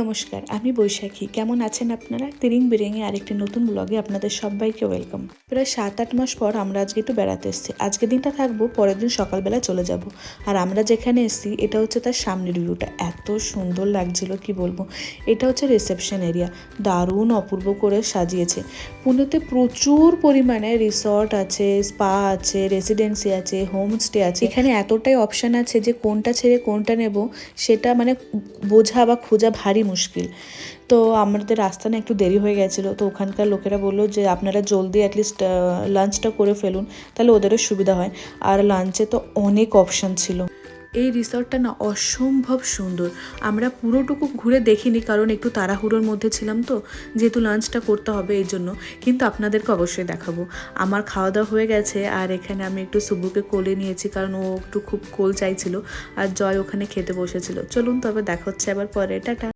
নমস্কার, আমি বৈশাখী। কেমন আছেন আপনারা? তিরিং বিরিংয়ে আরেকটি নতুন ব্লগে আপনাদের সবাইকে ওয়েলকাম প্রায় সাত আট মাস পর আমরা আজকে একটু বেড়াতে এসেছি। আজকে দিনটা থাকব, পরের দিন সকালবেলা চলে যাব। আর আমরা যেখানে এসেছি, এটা হচ্ছে তার সামনের ভিউটা এত সুন্দর লাগছিল, কি বলব? এটা হচ্ছে রিসেপশন এরিয়া দারুণ অপূর্ব করে সাজিয়েছে। পুনেতে প্রচুর পরিমাণে রিসর্ট আছে স্পা আছে রেসিডেন্সি আছে হোমস্টে আছে। এখানে এতটাই অপশান আছে যে কোনটা ছেড়ে কোনটা নেব, সেটা মানে বোঝা বা খোঁজা ভারী মুশকিল। তো আমাদের রাস্তা না একটু দেরি হয়ে গেছিল। তো ওখানকার লোকেরা বলল যে, আপনারা জলদি অ্যাটলিস্ট লাঞ্চটা করে ফেলুন, তাহলে ওদেরও সুবিধা হয়। আর লাঞ্চে তো অনেক অপশান ছিল। এই রিসর্টটা না অসম্ভব সুন্দর। আমরা পুরোটুকু ঘুরে দেখিনি, কারণ একটু তাড়াহুড়োর মধ্যে ছিলাম তো, যেহেতু লাঞ্চটা করতে হবে এই জন্য। কিন্তু আপনাদেরকে অবশ্যই দেখাবো। আমার খাওয়া দাওয়া হয়ে গেছে, আর এখানে আমি একটু সুবুকে কোলে নিয়েছি, কারণ ও একটু খুব কোল চাইছিল। আর জয় ওখানে খেতে বসেছিল। চলুন তবে দেখা হচ্ছে আবার পরে। টাটা।